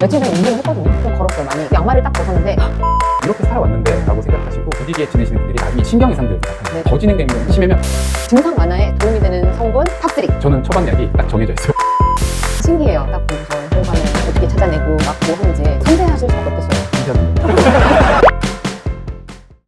며칠 전에 운동을 했거든요. 좀 걸었어요, 많이. 양말을 딱 벗었는데 이렇게 살아왔는데 라고 생각하시고 무디게 지내시는 분들이 다이 신경 이상들이 나타나요. 네. 더 진행되는 게 심하면 증상 완화에 도움이 되는 성분 탑3. 저는 처방약이 딱 정해져 있어요. 신기해요. 딱 보면서 혈관을 어떻게 찾아내고 막고 하는지 섬세하실 수밖에 없겠어요. 신기하던데.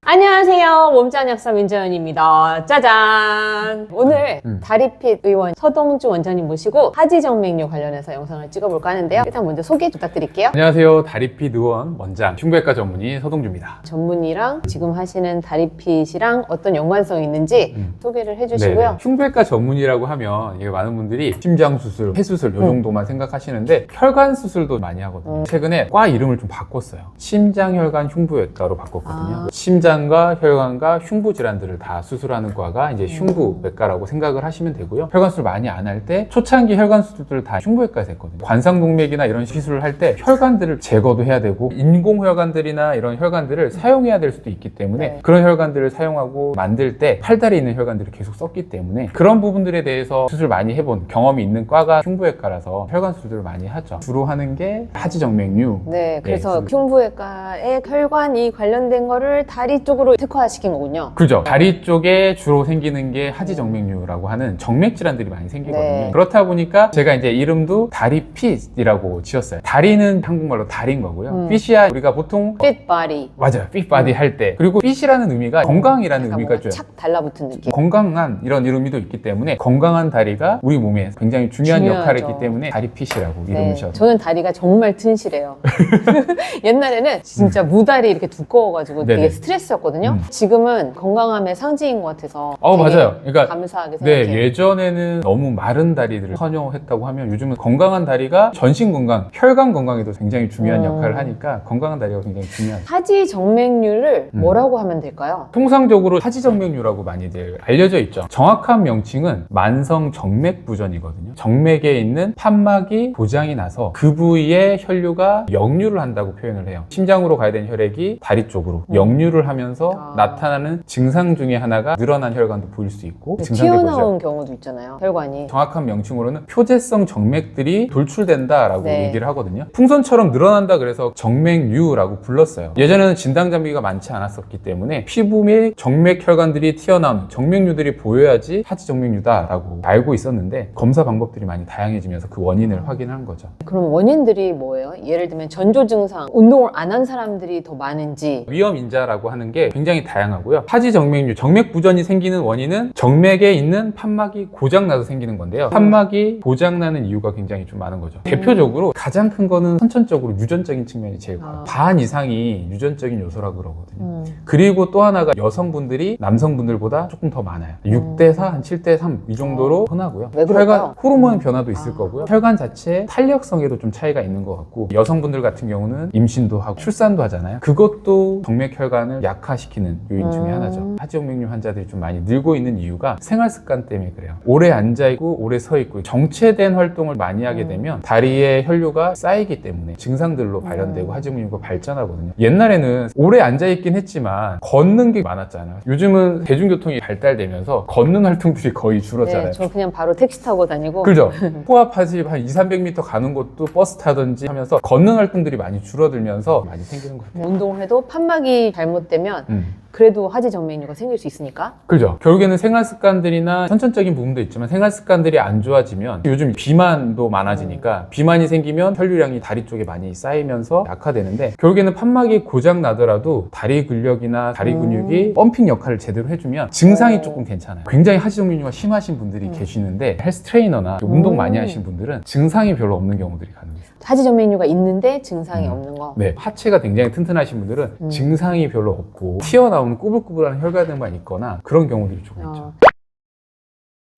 안녕하세요. 몸짱 약사 민정연입니다. 짜잔! 오늘 음. 다리핏 의원 서동주 원장님 모시고 하지정맥류 관련해서 영상을 찍어볼까 하는데요. 일단 먼저 소개 부탁드릴게요. 안녕하세요. 다리핏 의원 원장 흉부외과 전문의 서동주입니다. 전문이랑 지금 하시는 다리핏이랑 어떤 연관성이 있는지 음. 소개를 해주시고요. 네네. 흉부외과 전문이라고 하면 이게 많은 분들이 심장 수술, 폐 수술 요 음. 정도만 생각하시는데 혈관 수술도 많이 하거든요. 음. 최근에 과 이름을 좀 바꿨어요. 심장혈관 흉부외과로 바꿨거든요. 아. 심장 과 혈관과 흉부 질환들을 다 수술하는 과가 이제 흉부외과라고 생각을 하시면 되고요. 혈관 수술 많이 안 할 때 초창기 혈관 수술들을 다 흉부외과에서 했거든요. 관상동맥이나 이런 시술을 할 때 혈관들을 제거도 해야 되고 인공혈관들이나 이런 혈관들을 사용해야 될 수도 있기 때문에 네. 그런 혈관들을 사용하고 만들 때 팔다리에 있는 혈관들을 계속 썼기 때문에 그런 부분들에 대해서 수술 많이 해본 경험이 있는 과가 흉부외과라서 혈관 수술을 많이 하죠. 주로 하는 게 하지정맥류. 네, 그래서 네. 흉부외과에 혈관이 관련된 거를 다리 쪽으로 특화시킨 거군요. 그죠. 다리 쪽에 주로 생기는 게 하지정맥류라고 하는 정맥 질환들이 많이 생기거든요. 네. 그렇다 보니까 제가 이제 이름도 다리핏이라고 지었어요. 다리는 한국말로 다리인 거고요. 음. 핏이야 우리가 보통 body. 맞아요. 핏바디 할 때. 그리고 핏이라는 의미가 건강이라는 약간 의미가 뭔가 줘요. 착 달라붙은 느낌. 건강한 이런 의미도 있기 때문에 건강한 다리가 우리 몸에 굉장히 중요한 중요하죠. 역할을 했기 때문에 다리핏이라고 이름을 네, 지었어요. 저는 다리가 정말 튼실해요. 옛날에는 진짜 무다리 이렇게 두꺼워가지고 되게 음. 네네. 스트레스 였거든요. 음. 지금은 건강함의 상징인 것 같아서. 어, 되게 맞아요. 그러니까 감사하게 네, 생각해요. 예전에는 너무 마른 다리들을 선호했다고 하면 요즘은 건강한 다리가 전신 건강, 혈관 건강에도 굉장히 중요한 음. 역할을 하니까 건강한 다리가 굉장히 중요하죠. 하지 정맥류를 음. 뭐라고 하면 될까요? 통상적으로 하지정맥류라고 많이들 알려져 있죠. 정확한 명칭은 만성 정맥 부전이거든요. 정맥에 있는 판막이 고장이 나서 그 부위에 혈류가 역류를 한다고 표현을 해요. 심장으로 가야 되는 혈액이 다리 쪽으로 음. 역류를 하면 서 아. 나타나는 증상 중에 하나가 늘어난 혈관도 보일 수 있고. 튀어나온 경우도 있잖아요. 혈관이. 정확한 명칭으로는 표재성 정맥들이 돌출된다라고 네. 얘기를 하거든요. 풍선처럼 늘어난다 그래서 정맥류라고 불렀어요. 예전에는 진단 장비가 많지 않았었기 때문에 피부 및 정맥 혈관들이 튀어나오는 정맥류들이 보여야지 하지 정맥류다라고 알고 있었는데 검사 방법들이 많이 다양해지면서 그 원인을 확인한 거죠. 그럼 원인들이 뭐예요? 예를 들면 전조 증상, 운동을 안 한 사람들이 더 많은지. 위험 인자라고 하는 게 굉장히 다양하고요. 하지 정맥류, 정맥 부전이 생기는 원인은 정맥에 있는 판막이 고장 나서 생기는 건데요. 판막이 고장 나는 이유가 굉장히 좀 많은 거죠. 대표적으로 가장 큰 거는 선천적으로 유전적인 측면이 제일 커요. 아. 반 이상이 유전적인 요소라고 그러거든요. 음. 그리고 또 하나가 여성분들이 남성분들보다 조금 더 많아요. 6대 4, 한 7대 3 이 정도로 흔하고요. 음. 왜 그럴까요? 혈관 호르몬 변화도 있을 아. 거고요. 혈관 자체 탄력성에도 좀 차이가 있는 것 같고 여성분들 같은 경우는 임신도 하고 출산도 하잖아요. 그것도 정맥 혈관을 약 화시키는 요인 중에 음. 하나죠. 하지정맥류 환자들이 좀 많이 늘고 있는 이유가 생활 습관 때문에 그래요. 오래 앉아 있고 오래 서 있고 정체된 활동을 많이 하게 음. 되면 다리에 혈류가 쌓이기 때문에 증상들로 발현되고 음. 하지정맥류가 발전하거든요. 옛날에는 오래 앉아 있긴 했지만 걷는 게 많았잖아요. 요즘은 대중교통이 발달되면서 걷는 활동들이 거의 줄었잖아요. 네, 저 그냥 바로 택시 타고 다니고. 그죠? 코앞하지 한 2, 300m 가는 것도 버스 타든지 하면서 걷는 활동들이 많이 줄어들면서 많이 생기는 것 같아요. 운동을 해도 판막이 잘못되면 음. 그래도 하지 정맥류가 생길 수 있으니까. 그죠. 결국에는 생활 습관들이나 선천적인 부분도 있지만 생활 습관들이 안 좋아지면 요즘 비만도 많아지니까 비만이 생기면 혈류량이 다리 쪽에 많이 쌓이면서 약화되는데 결국에는 판막이 고장 나더라도 다리 근력이나 다리 음. 근육이 펌핑 역할을 제대로 해주면 증상이 어. 조금 괜찮아요. 굉장히 하지정맥류가 심하신 분들이 음. 계시는데 헬스 트레이너나 운동 음. 많이 하시는 분들은 증상이 별로 없는 경우들이 가능해요. 하지 정맥류가 있는데 증상이 음. 없는 거. 네, 하체가 굉장히 튼튼하신 분들은 음. 증상이 별로 없고 튀어나오 는 꾸불꾸불한 혈관들만 있거나 그런 경우들이 조금 있죠. 어.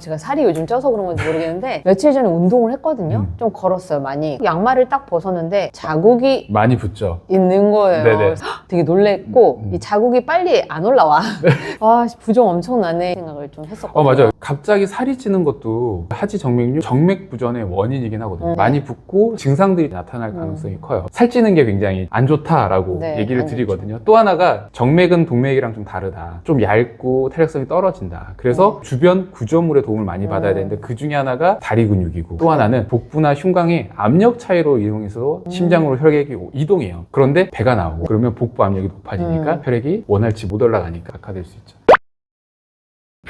제가 살이 요즘 쪄서 그런 건지 모르겠는데 며칠 전에 운동을 했거든요. 음. 좀 걸었어요, 많이. 양말을 딱 벗었는데 자국이 많이 붙죠. 있는 거예요. 네네. 그래서 되게 놀랬고 음. 이 자국이 빨리 안 올라와. 아 부종 엄청나네 생각을 좀 했었거든요. 어 맞아요. 갑자기 살이 찌는 것도 하지 정맥류 정맥 부전의 원인이긴 하거든요. 음. 많이 붓고 증상들이 나타날 가능성이 커요. 살찌는 게 굉장히 안 좋다라고 네, 얘기를 안 드리거든요. 또 하나가 정맥은 동맥이랑 좀 다르다. 좀 얇고 탄력성이 떨어진다. 그래서 주변 구조물에 도움을 많이 받아야 음. 되는데 그 중에 하나가 다리 근육이고 또 하나는 복부나 흉곽의 압력 차이로 이동해서 음. 심장으로 혈액이 이동해요. 그런데 배가 나오고 그러면 복부 압력이 높아지니까 음. 혈액이 원활치 못 올라가니까 악화될 수 있죠.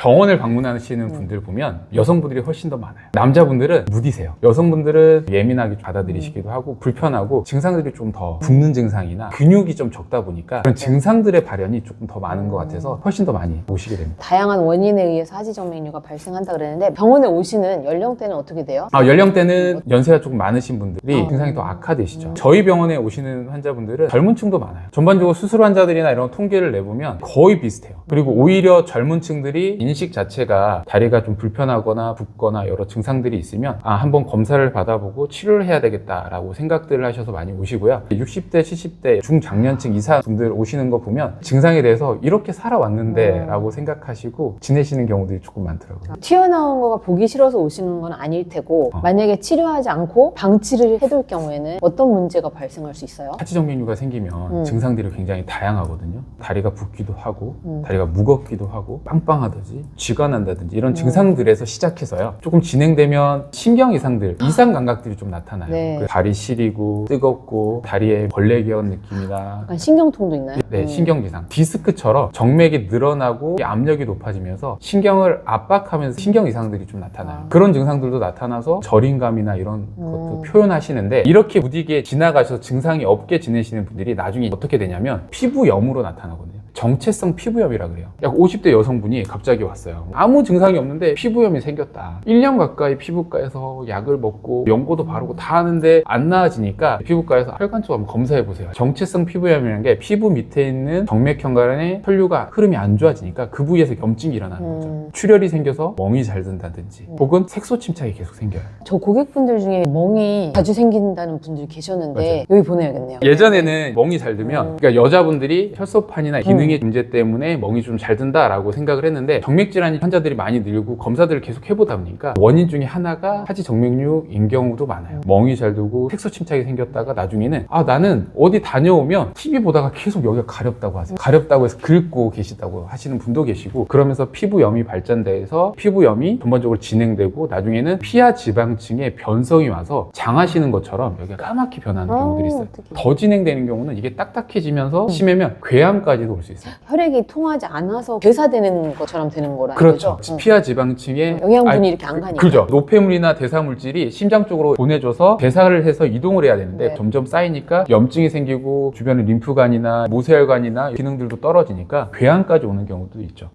병원을 방문하시는 분들 보면 여성분들이 훨씬 더 많아요. 남자분들은 무디세요. 여성분들은 예민하게 받아들이시기도 하고 불편하고 증상들이 좀 더 붓는 증상이나 근육이 좀 적다 보니까 그런 증상들의 발현이 조금 더 많은 것 같아서 훨씬 더 많이 오시게 됩니다. 다양한 원인에 의해서 하지정맥류가 발생한다 그랬는데 병원에 오시는 연령대는 어떻게 돼요? 아, 연령대는 연세가 조금 많으신 분들이 어. 증상이 더 악화되시죠. 음. 저희 병원에 오시는 환자분들은 젊은 층도 많아요. 전반적으로 수술 환자들이나 이런 통계를 내보면 거의 비슷해요. 그리고 오히려 젊은 층들이 인식 자체가 다리가 좀 불편하거나 붓거나 여러 증상들이 있으면 아, 한번 검사를 받아보고 치료를 해야 되겠다라고 생각들을 하셔서 많이 오시고요. 60대, 70대 중장년층 이상 분들 오시는 거 보면 증상에 대해서 이렇게 살아왔는데 음. 라고 생각하시고 지내시는 경우들이 조금 많더라고요. 튀어나온 거가 보기 싫어서 오시는 건 아닐 테고 어. 만약에 치료하지 않고 방치를 해둘 경우에는 어떤 문제가 발생할 수 있어요? 하지정맥류가 생기면 음. 증상들이 굉장히 다양하거든요. 다리가 붓기도 하고, 음. 다리가 무겁기도 하고, 빵빵하든지, 쥐가 난다든지 이런 음. 증상들에서 시작해서요. 조금 진행되면 신경 이상들, 이상 감각들이 좀 나타나요. 네. 그 다리 시리고, 뜨겁고, 다리에 벌레 기운 느낌이나, 약간 신경통도 있나요? 네, 음. 신경지상. 디스크처럼 정맥이 늘어나고 압력이 높아지면서 신경을 압박하면서 신경 이상들이 좀 나타나요. 아. 그런 증상들도 나타나서 저림감이나 이런 음. 것도 표현하시는데 이렇게 무디게 지나가셔서 증상이 없게 지내시는 분들이 나중에 어떻게 되냐면 피부염으로 나타나거든요. 정체성 피부염이라 그래요. 약 50대 여성분이 갑자기 왔어요. 아무 증상이 없는데 피부염이 생겼다. 1년 가까이 피부과에서 약을 먹고 연고도 바르고 다 하는데 안 나아지니까 피부과에서 혈관 쪽 한번 검사해 보세요. 정체성 피부염이라는 게 피부 밑에 있는 정맥혈관의 혈류가 흐름이 안 좋아지니까 그 부위에서 염증이 일어나는 거죠. 음. 출혈이 생겨서 멍이 잘 든다든지 혹은 색소 침착이 계속 생겨요. 저 고객분들 중에 멍이 자주 생긴다는 분들이 계셨는데 여기 보내야겠네요. 예전에는 멍이 잘 들면 음. 그러니까 여자분들이 혈소판이나 기능 의 문제 때문에 멍이 좀 잘 든다라고 생각을 했는데 정맥질환 환자들이 많이 늘고 검사들을 계속 해보다 보니까 원인 중에 하나가 하지 정맥류인 경우도 많아요. 멍이 잘 들고 색소 침착이 생겼다가 나중에는 아 나는 어디 다녀오면 TV 보다가 계속 여기가 가렵다고 하세요. 가렵다고 해서 긁고 계시다고 하시는 분도 계시고 그러면서 피부염이 발전돼서 피부염이 전반적으로 진행되고 나중에는 피하 지방층에 변성이 와서 장하시는 것처럼 여기가 까맣게 변하는 경우들이 있어요. 어떡해. 더 진행되는 경우는 이게 딱딱해지면서 심하면 궤암까지도 올 수 있어요. 혈액이 통하지 않아서 괴사되는 것처럼 되는 거라 그렇죠. 거죠? 응. 피하 지방층에 영양분이 이렇게 안 가니까. 그죠. 노폐물이나 대사물질이 심장 쪽으로 보내줘서 대사를 해서 이동을 해야 되는데 네. 점점 쌓이니까 염증이 생기고 주변에 림프관이나 모세혈관이나 기능들도 떨어지니까 궤암까지 오는 경우도 있죠.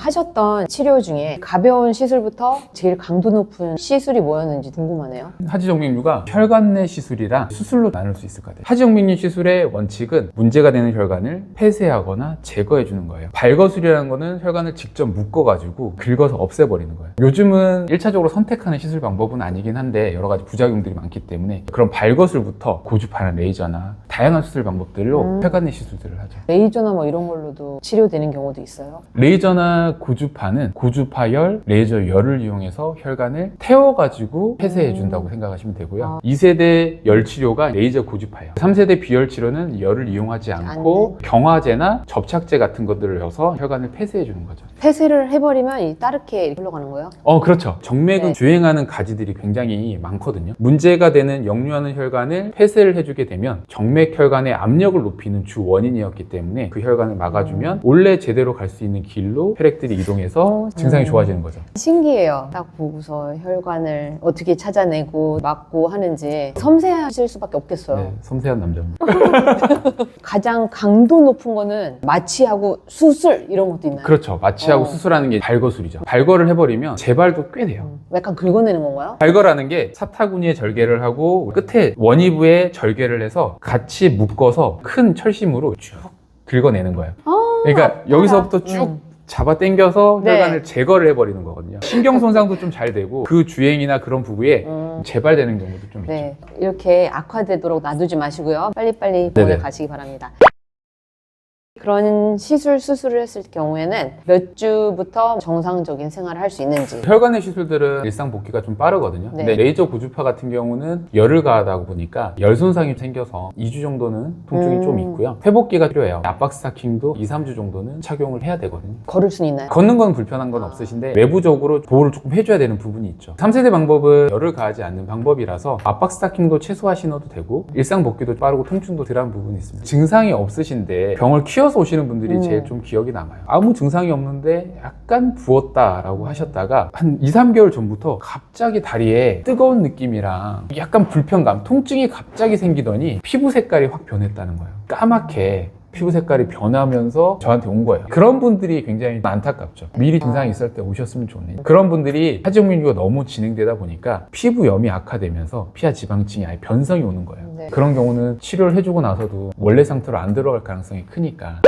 하셨던 치료 중에 가벼운 시술부터 제일 강도 높은 시술이 뭐였는지 궁금하네요. 하지정맥류가 혈관 내 시술이랑 수술로 나눌 수 있을 것 같아요. 하지정맥류 시술의 원칙은 문제가 되는 혈관을 폐쇄하거나 제거해 주는 거예요. 발거술이라는 거는 혈관을 직접 묶어가지고 긁어서 없애버리는 거예요. 요즘은 1차적으로 선택하는 시술 방법은 아니긴 한데 여러 가지 부작용들이 많기 때문에 그런 발거술부터 고주파나 레이저나 다양한 수술 방법들로 음. 혈관 내 시술들을 하죠. 레이저나 뭐 이런 걸로도 치료되는 경우도 있어요. 레이저나 고주파는 고주파열, 레이저열을 이용해서 혈관을 태워가지고 폐쇄해준다고 생각하시면 되고요. 아. 2세대 열 치료가 레이저 고주파예요. 3세대 비열 치료는 열을 이용하지 않고 안 경화제나 접착제 같은 것들을 넣어서 혈관을 폐쇄해주는 거죠. 폐쇄를 해버리면 이 따르게 흘러가는 거예요? 어, 그렇죠. 정맥은 네. 주행하는 가지들이 굉장히 많거든요. 문제가 되는 역류하는 혈관을 폐쇄를 해주게 되면 정맥 혈관의 압력을 높이는 주 원인이었기 때문에 그 혈관을 막아주면 원래 제대로 갈 수 있는 길로 혈액 들이 이동해서 증상이 음. 좋아지는 거죠. 신기해요. 딱 보고서 혈관을 어떻게 찾아내고 막고 하는지 섬세하실 수밖에 없겠어요. 네, 섬세한 남자입니다. 가장 강도 높은 거는 마취하고 수술 이런 것도 있나요? 그렇죠. 마취하고 어. 수술하는 게 발거술이죠. 발거를 해버리면 재발도 꽤 돼요. 음, 약간 긁어내는 건가요? 발거라는 게 사타구니에 절개를 하고 끝에 원위부에 절개를 해서 같이 묶어서 큰 철심으로 쭉 긁어내는 거예요. 아, 그러니까 여기서부터 쭉 음. 잡아 당겨서 네. 혈관을 제거를 해버리는 거거든요. 신경 손상도 좀 잘 되고 그 주행이나 그런 부부에 음, 재발되는 경우도 좀 있죠. 네. 이렇게 악화되도록 놔두지 마시고요. 빨리빨리 병원에 네네. 가시기 바랍니다. 그런 시술 수술을 했을 경우에는 몇 주부터 정상적인 생활을 할 수 있는지 혈관의 시술들은 일상 복귀가 좀 빠르거든요. 네. 근데 레이저 고주파 같은 경우는 열을 가하다 보니까 열 손상이 생겨서 2주 정도는 통증이 음. 좀 있고요. 회복기가 필요해요. 압박 스타킹도 2, 3주 정도는 착용을 해야 되거든요. 걸을 수 있나요? 걷는 건 불편한 건 없으신데 외부적으로 보호를 조금 해줘야 되는 부분이 있죠. 3세대 방법은 열을 가하지 않는 방법이라서 압박 스타킹도 최소화 신어도 되고 일상 복귀도 빠르고 통증도 덜한 부분이 있습니다. 증상이 없으신데 병을 키워 서 오시는 분들이 음. 제일 좀 기억이 남아요. 아무 증상이 없는데 약간 부었다라고 하셨다가 한 2, 3개월 전부터 갑자기 다리에 뜨거운 느낌이랑 약간 불편감, 통증이 갑자기 생기더니 피부 색깔이 확 변했다는 거예요. 까맣게 피부 색깔이 변하면서 저한테 온 거예요. 그런 분들이 굉장히 안타깝죠. 미리 증상이 있을 때 오셨으면 좋네. 그런 분들이 하지용민주가 너무 진행되다 보니까 피부염이 악화되면서 피하 지방층이 아예 변성이 오는 거예요. 네. 그런 경우는 치료를 해주고 나서도 원래 상태로 안 들어갈 가능성이 크니까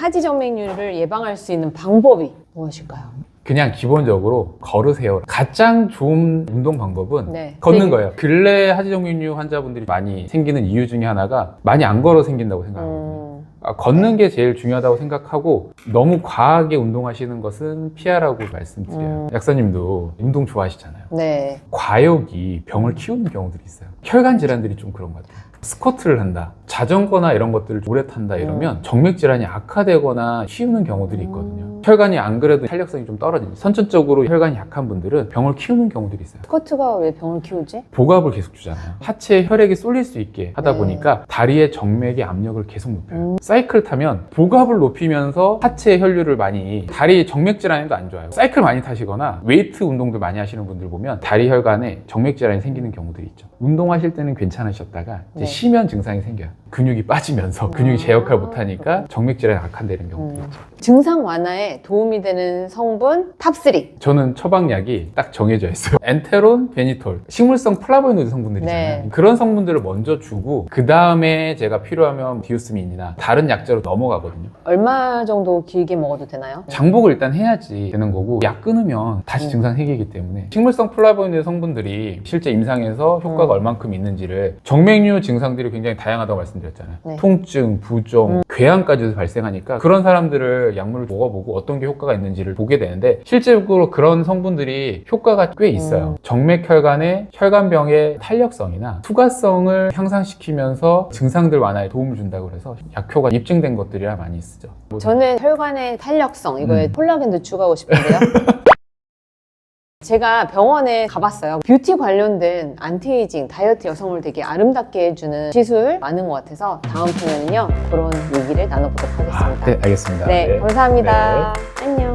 하지 정맥류를 예방할 수 있는 방법이 무엇일까요? 그냥 기본적으로 걸으세요. 가장 좋은 운동 방법은 네. 걷는 네. 거예요. 근래 하지정맥류 환자분들이 많이 생기는 이유 중에 하나가 많이 안 걸어 생긴다고 생각하거든요. 음, 아, 걷는 게 제일 중요하다고 생각하고 너무 과하게 운동하시는 것은 피하라고 말씀드려요. 음. 약사님도 운동 좋아하시잖아요. 네. 과욕이 병을 키우는 경우들이 있어요. 혈관 질환들이 좀 그런 것 같아요. 스쿼트를 한다, 자전거나 이런 것들을 오래 탄다 이러면 정맥 질환이 악화되거나 키우는 경우들이 있거든요. 음. 혈관이 안 그래도 탄력성이 좀 떨어집니다. 선천적으로 혈관이 약한 분들은 병을 키우는 경우들이 있어요. 스쿼트가 왜 병을 키우지? 복압을 계속 주잖아요. 하체에 혈액이 쏠릴 수 있게 하다 네. 보니까 다리의 정맥의 압력을 계속 높여요. 음. 사이클 타면 복압을 높이면서 하체의 혈류를 많이 다리 정맥 질환에도 안 좋아요. 사이클 많이 타시거나 웨이트 운동들 많이 하시는 분들 보면 다리 혈관에 정맥 질환이 생기는 경우들이 있죠. 운동하실 때는 괜찮으셨다가 이제 네. 쉬면 증상이 생겨요. 근육이 빠지면서 근육이 제 역할 못 하니까 정맥 질환이 악화되는 경우도 음. 있죠. 증상 완화에 도움이 되는 성분 탑3. 저는 처방약이 딱 정해져 있어요. 엔테론, 베니톨, 식물성 플라보노이드 성분들이잖아요. 네. 그런 성분들을 먼저 주고 그 다음에 제가 필요하면 디오스민이나 다른 약제로 넘어가거든요. 얼마 정도 길게 먹어도 되나요? 장복을 일단 해야지 되는 거고 약 끊으면 다시 음. 증상 생기기 때문에 식물성 플라보노이드 성분들이 실제 임상에서 효과가 음. 얼만큼 있는지를 정맥류 증상들이 굉장히 다양하다고 말씀드렸잖아요. 네. 통증, 부종, 궤양까지도 발생하니까 그런 사람들을 약물을 먹어보고 어떤 게 효과가 있는지를 보게 되는데 실제로 그런 성분들이 효과가 꽤 있어요. 음. 정맥혈관의 혈관병의 탄력성이나 투과성을 향상시키면서 증상들 완화에 도움을 준다고 해서 약효가 입증된 것들이라 많이 쓰죠. 뭐 저는 혈관의 탄력성, 이거에 음. 콜라겐도 추가하고 싶은데요. 제가 병원에 가봤어요. 뷰티 관련된 안티에이징, 다이어트 여성을 되게 아름답게 해주는 시술 많은 것 같아서 다음 편에는요, 그런 얘기를 나눠보도록 하겠습니다. 아, 네, 알겠습니다. 네, 감사합니다. 안녕.